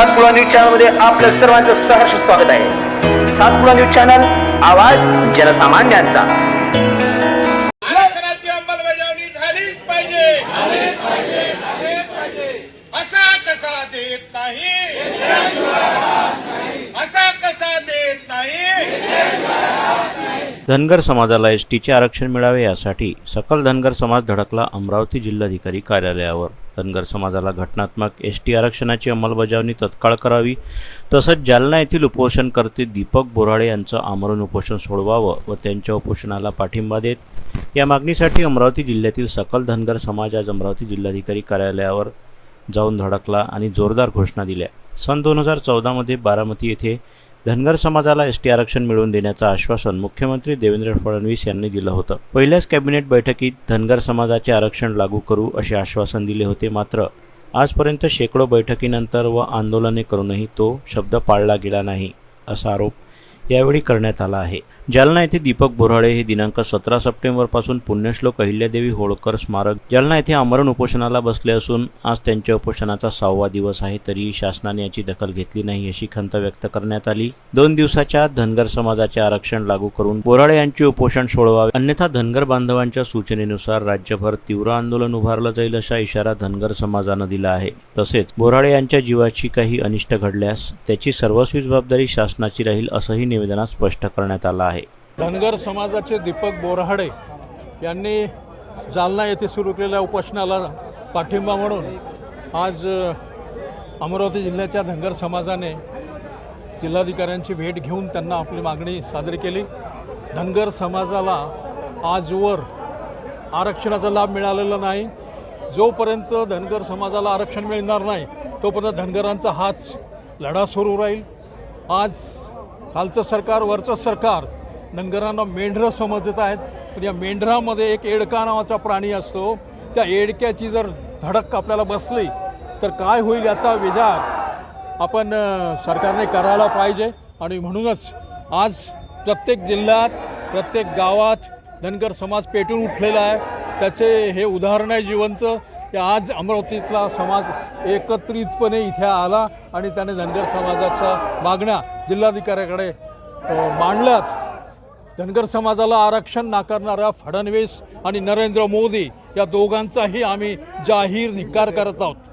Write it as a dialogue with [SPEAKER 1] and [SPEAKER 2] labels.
[SPEAKER 1] Satpura news चॅनलमध्ये आपल्या सर्वांचं सहर्ष स्वागत आहे. सातपुडा न्यूज चॅनल आवाज जनसामान्यांचा.
[SPEAKER 2] आरक्षणाची अंमलबजावणी झालीच पाहिजे. असा कसा देत नाही? असा कसा देत नाही?
[SPEAKER 3] धनगर समाजाला एस टीचे आरक्षण मिळावे यासाठी सकल धनगर समाज धडकला अमरावती जिल्हाधिकारी कार्यालयावर. धनगर समाजाला घटनात्मक एस टी आरक्षणाची अंमलबजावणी तत्काळ करावी. तसंच जालना येथील उपोषणकर्ते दीपक बोराळे यांचं आमरण उपोषण सोडवावं व त्यांच्या उपोषणाला पाठिंबा देत या मागणीसाठी अमरावती जिल्ह्यातील सकल धनगर समाज आज अमरावती जिल्हाधिकारी कार्यालयावर जाऊन धडकला आणि जोरदार घोषणा दिल्या. सन दोन हजार चौदामध्ये बारामती येथे धनगर समाजाला एस टी आरक्षण मिळवून देण्याचं आश्वासन मुख्यमंत्री देवेंद्र फडणवीस यांनी दिलं होतं. पहिल्याच कॅबिनेट बैठकीत धनगर समाजाचे आरक्षण लागू करू असे आश्वासन दिले होते. मात्र आजपर्यंत शेकडो बैठकीनंतर व आंदोलने करूनही तो शब्द पाळला गेला नाही असा आरोप यावेळी करण्यात आला आहे. जालना येथे दीपक बोराळे हे दिनांक सतरा सप्टेंबरपासून पुण्यश्लोक अहिल्यादेवी होळकर स्मारक जालना येथे आमरण उपोषणाला बसले असून आज त्यांच्या उपोषणाचा सहावा दिवस आहे तरीही शासनाने याची दखल घेतली नाही अशी खंत व्यक्त करण्यात आली. दोन दिवसाच्या धनगर समाजाचे आरक्षण लागू करून बोराळे यांचे उपोषण सोडवावे. अन्यथा धनगर बांधवांच्या सूचनेनुसार राज्यभर तीव्र आंदोलन उभारलं जाईल अशा इशारा धनगर समाजानं दिला आहे. तसेच बोराळे यांच्या जीवाची काही अनिष्ट घडल्यास त्याची सर्वस्वी जबाबदारी शासनाची राहील असंही निवेदनात स्पष्ट करण्यात आलं आहे.
[SPEAKER 4] धनगर समाजाचे दीपक बोरहाडे यांनी जालना येथे सुरू केलेल्या उपोषणाला पाठिंबा म्हणून आज अमरावती जिल्ह्याच्या धनगर समाजाने जिल्हाधिकाऱ्यांची भेट घेऊन त्यांना आपली मागणी सादर केली. धनगर समाजाला आजवर आरक्षणाचा लाभ मिळालेला नाही. जोपर्यंत धनगर समाजाला आरक्षण मिळणार नाही तोपर्यंत धनगरांचा हाच लढा सुरू राहील. आज खालचं सरकार वरचं सरकार. धनगरांना मेंढरं समजत आहेत. पण या मेंढरामध्ये एक एडका नावाचा प्राणी असतो. त्या एडक्याची जर धडक आपल्याला बसली तर काय होईल याचा विचार आपण सरकारने करायला पाहिजे. आणि म्हणूनच आज प्रत्येक जिल्ह्यात प्रत्येक गावात धनगर समाज पेटून उठलेला आहे. त्याचे हे उदाहरण आहे जिवंत. की आज अमरावतीतला समाज एकत्रितपणे इथे आला आणि त्याने धनगर समाजाच्या मागण्या जिल्हाधिकाऱ्याकडे मांडल्यात. धनगर समाजाला आरक्षण नाकारणाऱ्या फडणवीस आणि नरेंद्र मोदी या दोघांचाही आम्ही जाहीर धिक्कार करत आहोत.